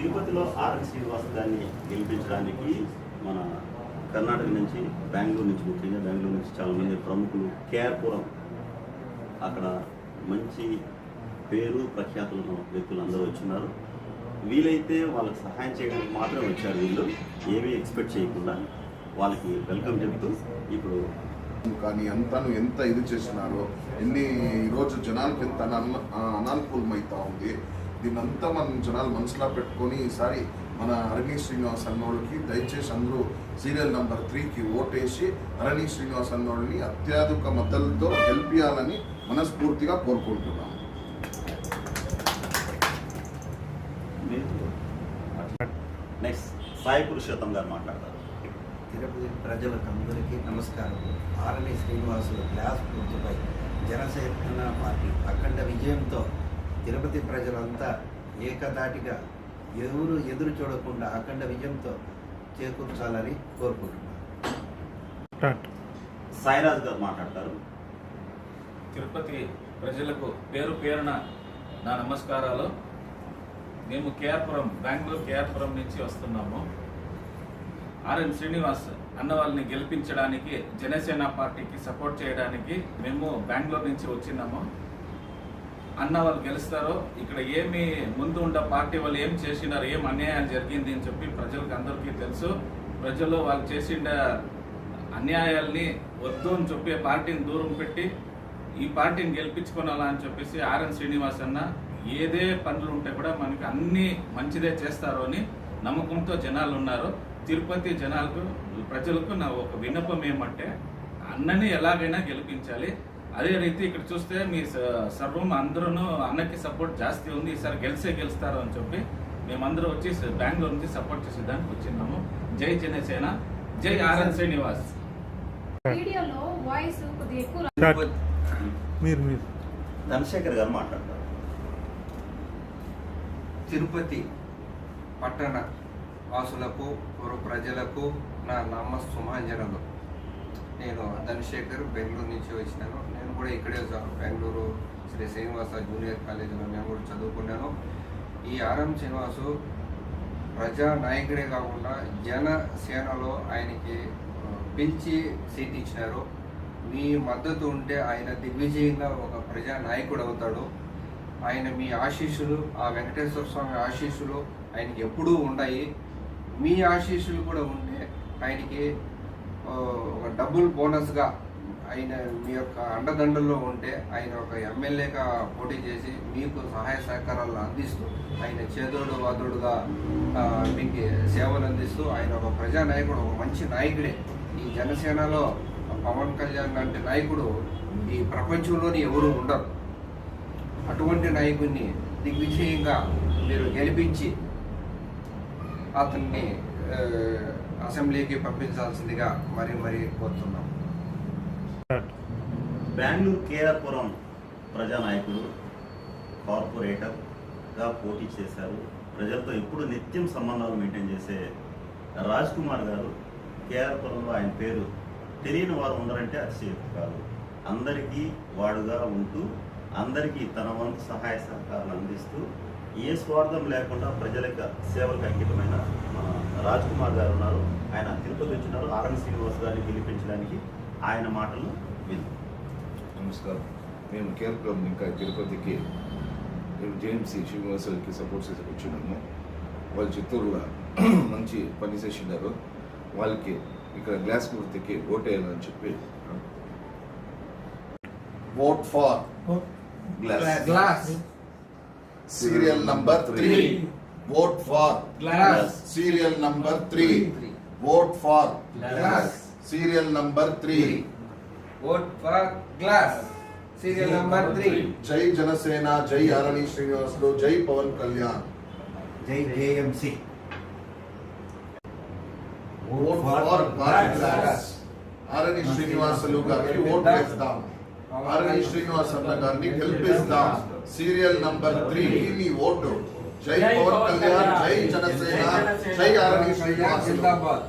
తిరుపతిలో ఆర్ఎన్ శ్రీనివాస్ నిలిపించడానికి గెలిపించడానికి మన కర్ణాటక నుంచి బెంగళూరు నుంచి ముఖ్యంగా బెంగళూరు నుంచి చాలా మంది ప్రముఖులు కేఆర్పురం అక్కడ మంచి పేరు ప్రఖ్యాతులు వ్యక్తులు అందరూ వచ్చినారు వీలైతే వాళ్ళకి సహాయం చేయడానికి మాత్రమే వచ్చారు వీళ్ళు. ఏమీ ఎక్స్పెక్ట్ చేయకుండా వాళ్ళకి వెల్కమ్ చెప్తూ ఇప్పుడు కానీ ఎంతను ఎంత ఇది చేసినారో ఎన్ని ఈరోజు జనాలకు ఎంత అన- అనానుకూలమవుతా ఉంది దీన్నంతా మనం జనాలు మనసులో పెట్టుకొని ఈసారి మన అరణి శ్రీనివాస్ అన్నోళ్ళకి దయచేసి అందరూ సీరియల్ నంబర్ త్రీకి ఓటేసి అరణి శ్రీనివాస్ అన్నోళ్ళని అత్యధిక మద్దతులతో గెలిపించాలని మనస్ఫూర్తిగా కోరుకుంటున్నాం. నెక్స్ట్ సాయి పురుషోత్తం గారు మాట్లాడతారు. తిరుపతి ప్రజలకు అందరికీ నమస్కారం. ఆరణి శ్రీనివాసులు గ్లాస్ గుర్తుపై జనసేన పార్టీ అఖండ విజయంతో తిరుపతి ప్రజలంతా ఏకదాటిగా ఎవరు ఎదురు చూడకుండా అఖండ విజయంతో చేకూర్చాలని కోరుకుంటున్నాను. సాయిరాజ్ గారు మాట్లాడతారు. తిరుపతి ప్రజలకు పేరు పేరున నా నమస్కారాలు. మేము కేఆర్పురం బెంగళూరు కేఆర్పురం నుంచి వస్తున్నాము. ఆర్ఎన్ శ్రీనివాస్ అన్న వాళ్ళని గెలిపించడానికి జనసేన పార్టీకి సపోర్ట్ చేయడానికి మేము బెంగళూరు నుంచి వచ్చినాము. అన్న వాళ్ళు గెలుస్తారో ఇక్కడ ఏమి ముందు ఉన్న పార్టీ వాళ్ళు ఏం చేసినారు ఏం అన్యాయం జరిగింది అని చెప్పి ప్రజలకు అందరికీ తెలుసు. ప్రజలు వాళ్ళు చేసిన అన్యాయాల్ని వద్దు అని చెప్పి పార్టీని దూరం పెట్టి ఈ పార్టీని గెలిపించుకోవాలా అని చెప్పేసి ఆర్ఎన్ శ్రీనివాస్ అన్న ఏదే పనులు ఉంటే కూడా మనకి అన్ని మంచిదే చేస్తారు అని నమ్మకంతో జనాలు ఉన్నారు. తిరుపతి జనాలకు ప్రజలకు నా ఒక విన్నపం ఏమంటే అన్నని ఎలాగైనా గెలిపించాలి. అదే రీతి ఇక్కడ చూస్తే మీ సర్వం అందరూ అన్నకి సపోర్ట్ జాస్తి ఉంది. ఈసారి గెలిసే గెలుస్తారు అని చెప్పి మేమందరూ వచ్చి బెంగళూరు నుంచి సపోర్ట్ చేసేదానికి వచ్చినాము జై జనసేన జై ఆర్ఎన్ శ్రీనివాస్. వీడియోలో వాయిస్ కొద్దిగా ఎక్కువ రా- మీరు మీరు. ధనశేఖర్ గారు మాట్లాడతారు. తిరుపతి పట్టణ వాసులకు ప్రజలకు నా నామ సుమాంజనలు నేను ధనశేఖర్ బెంగళూరు నుంచి వచ్చినాను. నేను కూడా ఇక్కడే బెంగళూరు శ్రీ శ్రీనివాస జూనియర్ కాలేజీలో నేను కూడా చదువుకున్నాను. ఈ ఆర్ఎం శ్రీనివాసు ప్రజా నాయకుడే కాకుండా జనసేనలో ఆయనకి పిలిచి సీట్ ఇచ్చినారు. మీ మద్దతు ఉంటే ఆయన దిగ్విజయంగా ఒక ప్రజా నాయకుడు అవుతాడు. ఆయన మీ ఆశీస్సులు ఆ వెంకటేశ్వర స్వామి ఆశీస్సులు ఆయనకి ఎప్పుడూ ఉన్నాయి మీ ఆశీస్సులు కూడా ఉంటే ఆయనకి ఒక డబుల్ బోనస్గా ఆయన మీ యొక్క అండదండల్లో ఉంటే ఆయన ఒక ఎమ్మెల్యేగా పోటీ చేసి మీకు సహాయ సహకారాలు అందిస్తూ ఆయన చేదోడు వాదోడుగా మీకు సేవలు అందిస్తూ ఆయన ఒక ప్రజానాయకుడు ఒక మంచి నాయకుడే. ఈ జనసేనలో పవన్ కళ్యాణ్ లాంటి నాయకుడు ఈ ప్రపంచంలోని ఎవరు ఉండరు. అటువంటి నాయకుడిని దిగ్విజయంగా మీరు గెలిపించి అతన్ని అసెంబ్లీకి పంపించాల్సిందిగా మరీ మరీ కోరుతున్నాం. బెంగళూరు కేఆర్పురం ప్రజానాయకుడు కార్పొరేటర్గా పోటీ చేశారు. ప్రజలతో ఎప్పుడు నిత్యం సంబంధాలు మెయింటైన్ చేసే రాజ్ కుమార్ గారు కేఆర్పురంలో ఆయన పేరు తెలియని వారు ఉన్నారంటే అతిశయోక్తి కాదు. అందరికీ వాడుగా ఉంటూ అందరికీ తన వంతు సహాయ సహకారాలు అందిస్తూ ఏ స్వార్థం లేకుండా ప్రజలకు సేవలకు అంకితమైన మన రాజ్ కుమార్ గారు ఉన్నారు. ఆయన తిరుపతి వచ్చినారు. ఆర్ఎన్ శ్రీనివాస్ గారిని గెలిపించడానికి ఆయన మాటలు విందాం నమస్కారం. మేము కేరళం ఇంకా తిరుపతికి మేము జేఎంసీ శ్రీనివాసులకి సపోర్ట్ చేసి వచ్చినాము. వాళ్ళు చిత్తూరులో మంచి పని చేసినారు వాళ్ళకి ఇక్కడ గ్లాస్ గుర్తుకి ఓటేయాలని చెప్పి. Vote for glass glass serial number three vote for glass serial number three vote for glass serial number three vote for glass serial number three జై జనసేన జై ఆరణి శ్రీనివాసులు జై పవన్ కళ్యాణ్ జై JMC vote for glass Arani Srinivasulu గారికి vote వేస్తాం ఆరణి శ్రీనివాస్ అన్న గారిని గెలిపిస్తాం serial number three మీ ఓటు జై పవన్ కళ్యాణ్ జై జనసేన జై ఆరణి శ్రీనివాసులు జిందాబాద్